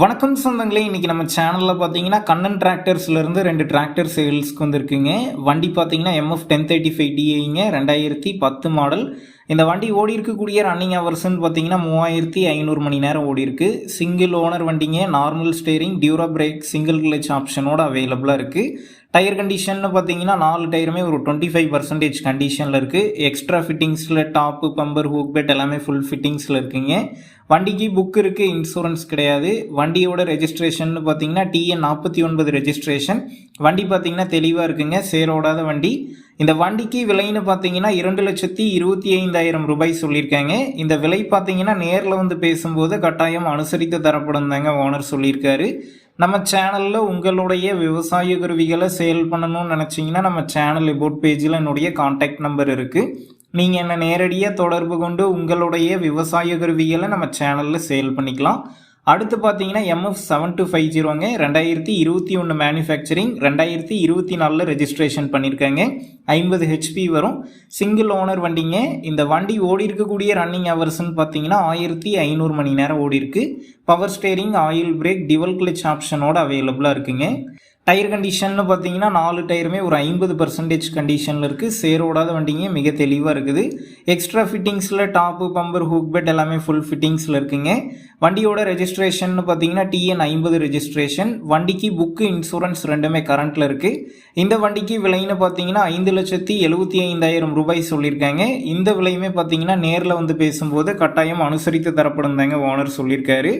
வணக்கம் சொந்தங்களே இன்றைக்கி நம்ம சேனலில் பார்த்தீங்கன்னா கண்ணன் டிராக்டர்ஸ்லேருந்து ரெண்டு டிராக்டர் சேல்ஸ்க்கு வந்திருக்குங்க. வண்டி பார்த்தீங்கன்னா எம்எஃப் டென் தேர்ட்டி ஃபைவ் டிஐங்க ரெண்டாயிரத்தி பத்து மாடல் இந்த வண்டி ஓடி இருக்கக்கூடிய ரன்னிங் ஹவர்ஸ்னு பார்த்தீங்கன்னா மூவாயிரத்தி ஐநூறு மணி நேரம் ஓடி இருக்கு சிங்கிள் ஓனர் வண்டிங்க நார்மல் ஸ்டேரிங் டியூரா பிரேக் சிங்கிள் கிளச் ஆப்ஷனோட அவைலபிளாக இருக்குது டயர் கண்டிஷன்னு பார்த்தீங்கன்னா நாலு டயருமே ஒரு டுவெண்ட்டி ஃபைவ் பர்சன்டேஜ் கண்டிஷனில் இருக்குது எக்ஸ்ட்ரா ஃபிட்டிங்ஸில் டாப்பு பம்பர் ஹூக் பெட் எல்லாமே ஃபுல் ஃபிட்டிங்ஸில் இருக்குங்க. வண்டிக்கு புக் இருக்குது இன்சூரன்ஸ் கிடையாது. வண்டியோட ரெஜிஸ்ட்ரேஷன் பார்த்தீங்கன்னா டிஎன் நாற்பத்தி ஒன்பது ரெஜிஸ்ட்ரேஷன் வண்டி பார்த்தீங்கன்னா தெளிவாக இருக்குங்க. சேரோடாத வண்டி. இந்த வண்டிக்கு விலைன்னு பார்த்தீங்கன்னா இரண்டு லட்சத்தி இருபத்தி ஐந்தாயிரம் ரூபாய் சொல்லியிருக்காங்க. இந்த விலை பார்த்தீங்கன்னா நேரில் வந்து பேசும்போது கட்டாயம் அனுசரித்து தரப்படும் தாங்க ஓனர் சொல்லியிருக்காரு. நம்ம சேனலில் உங்களுடைய விவசாய கருவிகளை சேல் பண்ணணும்னு நினச்சிங்கன்னா நம்ம சேனல் எபோட் பேஜில் என்னுடைய காண்டாக்ட் நம்பர் இருக்குது நீங்கள் என்னை நேரடியாக தொடர்பு கொண்டு உங்களுடைய விவசாய கருவிகளை நம்ம சேனலில் சேல் பண்ணிக்கலாம். அடுத்து பார்த்தீங்கன்னா எம்எஃப் செவன் டூ ஃபைவ் ஜீரோங்க ரெண்டாயிரத்தி இருபத்தி ஒன்று மேனுஃபேக்சரிங் ரெண்டாயிரத்தி இருபத்தி நாலில் ரெஜிஸ்ட்ரேஷன் பண்ணியிருக்காங்க ஐம்பது ஹெச்பி வரும். சிங்கிள் ஓனர் வண்டிங்க. இந்த வண்டி ஓடி இருக்கக்கூடிய ரன்னிங் ஹவர்ஸ்னு பார்த்தீங்கன்னா ஆயிரத்தி ஐநூறு மணி நேரம் ஓடி இருக்கு. Power steering oil brake dual clutch ஆப்ஷனோட அவைலபிளாக இருக்குங்க. டயர் கண்டிஷன்னு பார்த்தீங்கன்னா நாலு டயருமே ஒரு ஐம்பது பர்சன்டேஜ் கண்டிஷனில் இருக்குது சேரோடாத வண்டிங்க மிக தெளிவாக இருக்குது. எக்ஸ்ட்ரா ஃபிட்டிங்ஸில் டாப்பு பம்பர் ஹூக் பெட் எல்லாமே ஃபுல் ஃபிட்டிங்ஸில் இருக்குங்க. வண்டியோட ரெஜிஸ்ட்ரேஷன் பார்த்தீங்கன்னா டிஎன் ஐம்பது ரெஜிஸ்ட்ரேஷன் வண்டிக்கு புக்கு இன்சூரன்ஸ் ரெண்டுமே கரண்ட்டில் இருக்குது இந்த வண்டிக்கு விலைன்னு பார்த்தீங்கன்னா ஐந்து லட்சத்தி எழுபத்தி ஐந்தாயிரம் ரூபாய் சொல்லியிருக்காங்க. இந்த விலையுமே பார்த்தீங்கன்னா நேரில் வந்து பேசும்போது கட்டாயம் அனுசரித்து தரப்படும் தாங்க ஓனர் சொல்லியிருக்காரு.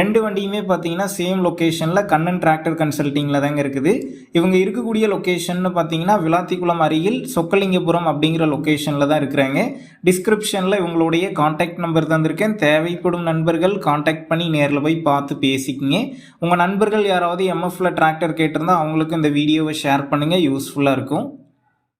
ரெண்டு வண்டியுமே பார்த்தீங்கன்னா சேம் லொக்கேஷனில் கண்ணன் டிராக்டர் கன்சல்ட்டிங்கில் தாங்க இருக்குது இருக்குது. இவங்க இருக்கக்கூடிய லொக்கேஷன்னு பார்த்தீங்கன்னா விளாத்திக்குளம் அருகில் சொக்கலிங்கபுரம் அப்படிங்கிற லொக்கேஷனில் தான் இருக்கிறாங்க. டிஸ்கிரிப்ஷனில் இவங்களுடைய காண்டாக்ட் நம்பர் தந்திருக்கேன். தேவைப்படும் நண்பர்கள் காண்டாக்ட் பண்ணி நேரில் போய் பார்த்து பேசிக்கிங்க. உங்கள் நண்பர்கள் யாராவது எம்எஃப்ல டிராக்டர் கேட்டிருந்தா அவங்களுக்கு இந்த வீடியோவை ஷேர் பண்ணுங்கள் யூஸ்ஃபுல்லாக இருக்கும்.